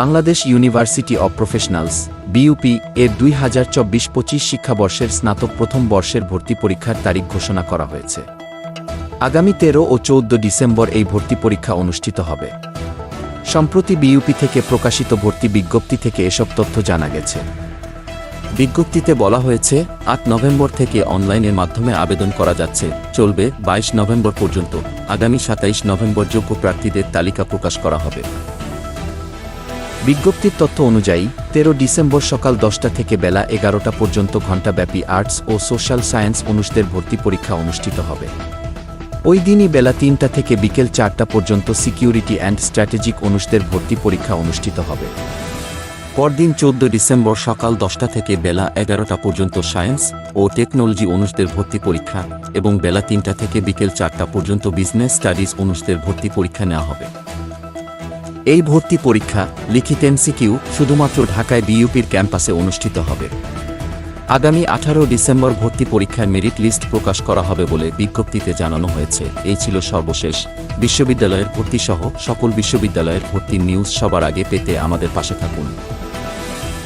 Bangladesh university of professionals BUP এর দুই হাজার চব্বিশ পঁচিশ শিক্ষাবর্ষের স্নাতক প্রথম বর্ষের ভর্তি পরীক্ষার তারিখ ঘোষণা করা হয়েছে। আগামী তেরো ও চৌদ্দ ডিসেম্বর এই ভর্তি পরীক্ষা অনুষ্ঠিত হবে। সম্প্রতি বিইউপি থেকে প্রকাশিত ভর্তি বিজ্ঞপ্তি থেকে এসব তথ্য জানা গেছে। বিজ্ঞপ্তিতে বলা হয়েছে, আট নভেম্বর থেকে অনলাইনের মাধ্যমে আবেদন করা যাচ্ছে, চলবে বাইশ নভেম্বর পর্যন্ত, আগামী সাতাইশ নভেম্বর যোগ্য প্রার্থীদের তালিকা প্রকাশ করা হবে। বিজ্ঞপ্তির তথ্য অনুযায়ী, তেরো ডিসেম্বর সকাল দশটা থেকে বেলা এগারোটা পর্যন্ত ঘণ্টাব্যাপী আর্টস ও সোশ্যাল সায়েন্স অনুষদের ভর্তি পরীক্ষা অনুষ্ঠিত হবে। ওই দিনই বেলা তিনটা থেকে বিকেল চারটা পর্যন্ত সিকিউরিটি অ্যান্ড স্ট্র্যাটেজিক অনুষদের ভর্তি পরীক্ষা অনুষ্ঠিত হবে। পরদিন চোদ্দ ডিসেম্বর সকাল দশটা থেকে বেলা এগারোটা পর্যন্ত সায়েন্স ও টেকনোলজি অনুষদের ভর্তি পরীক্ষা এবং বেলা তিনটা থেকে বিকেল চারটা পর্যন্ত বিজনেস স্টাডিজ অনুষদের ভর্তি পরীক্ষা নেওয়া হবে। এই ভর্তি পরীক্ষা লিখিত এমসিকিউ শুধুমাত্র ঢাকায় বিইউপির ক্যাম্পাসে অনুষ্ঠিত হবে। আগামী আঠারো ডিসেম্বর ভর্তি পরীক্ষার মেরিট লিস্ট প্রকাশ করা হবে বলে বিজ্ঞপ্তিতে জানানো হয়েছে। এই ছিল সর্বশেষ। বিশ্ববিদ্যালয়ের ভর্তি সহ সকল বিশ্ববিদ্যালয়ের ভর্তির নিউজ সবার আগে পেতে আমাদের পাশে থাকুন।